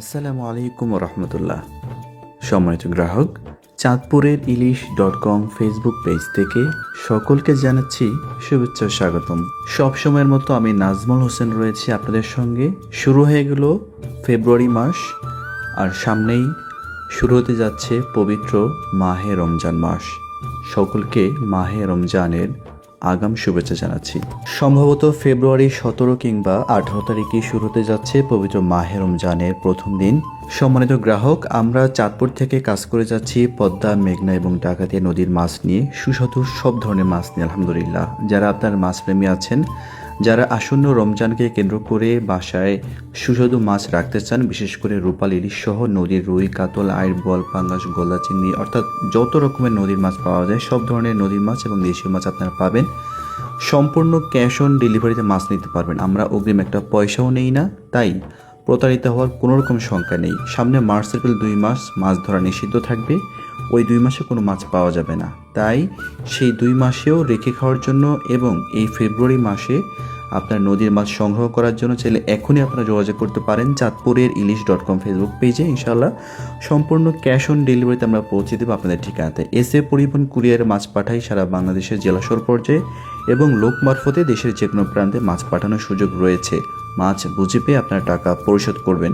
আসসালামু আলাইকুম রহমতুল্লাহ সম্মানিত গ্রাহক, চাঁদপুরের ইলিশ ডট কম ফেসবুক পেজ থেকে সকলকে জানাচ্ছি শুভেচ্ছা স্বাগতম। সব সময়ের মতো আমি নাজমুল হোসেন রয়েছি আপনাদের সঙ্গে। শুরু হয়ে গেল ফেব্রুয়ারি মাস আর সামনেই শুরু হতে যাচ্ছে পবিত্র মাহে রমজান মাস। সকলকে মাহে রমজানের আগাম শুভেচ্ছা জানাচ্ছি। সম্ভবত ফেব্রুয়ারি সতেরো কিংবা আঠারো তারিখে শুরু হতে যাচ্ছে পবিত্র মাহে রমজানের প্রথম দিন। সম্মানিত গ্রাহক, আমরা চাঁদপুর থেকে কাজ করে যাচ্ছি পদ্মা, মেঘনা এবং ডাকাতিয়া নদীর মাছ নিয়ে। সুস্বাদু সব ধরনের মাছ নিয়ে, আলহামদুলিল্লাহ। যারা আপনার মাছ প্রেমী আছেন যারা আসন্ন রমজানকে কেন্দ্র করে বাসায় সুস্বাদু মাছ রাখতে চান, বিশেষ করে রূপাল ইলিশ সহ নদীর রুই, কাতল আইর বল পাঙ্গাস, গোলা চিংড়ি, অর্থাৎ যত রকমের নদীর মাছ পাওয়া যায়, সব ধরনের নদীর মাছ এবং দেশীয় মাছ আপনারা পাবেন। সম্পূর্ণ ক্যাশ অন ডেলিভারিতে মাছ নিতে পারবেন। আমরা অগ্রিম একটা পয়সাও নেই না, তাই প্রতারিত হওয়ার কোনো রকম শঙ্কা নেই। সামনে মার্চ, এপ্রিল দুই মাস মাছ ধরা নিষিদ্ধ থাকবে। ওই দুই মাসে কোনো মাছ পাওয়া যাবে না। তাই সেই দুই মাসেও রেখে খাওয়ার জন্য এবং এই ফেব্রুয়ারি মাসে আপনার নদীর মাছ সংগ্রহ করার জন্য চাইলে এখনই আপনারা যোগাযোগ করতে পারেন চাঁদপুরের ইলিশ ডট কম ফেসবুক পেজে। ইনশাল্লাহ সম্পূর্ণ ক্যাশ অন ডেলিভারিতে আমরা পৌঁছে দেবো আপনাদের ঠিকানাতে। এসে পরিবহন কুরিয়ারে মাছ পাঠাই সারা বাংলাদেশের জেলাশর পর্যায়ে এবং লোক মারফতে দেশের যে কোনো প্রান্তে মাছ পাঠানোর সুযোগ রয়েছে। মাছ বুঝে পেয়ে আপনার টাকা পরিশোধ করবেন।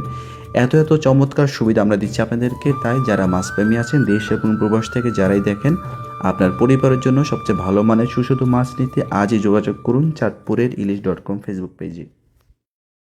এত এত চমৎকার সুবিধা আমরা দিচ্ছি আপনাদেরকে। তাই যারা মাছপ্রেমী আছেন, দেশ এবং প্রবাস থেকে যারাই দেখেন, আপনার পরিবারের জন্য সবচেয়ে ভালো মানের সুস্বাদু মাছ নিতে আজই যোগাযোগ করুন চাঁদপুরের ইলিশ ডট কম ফেসবুক পেজে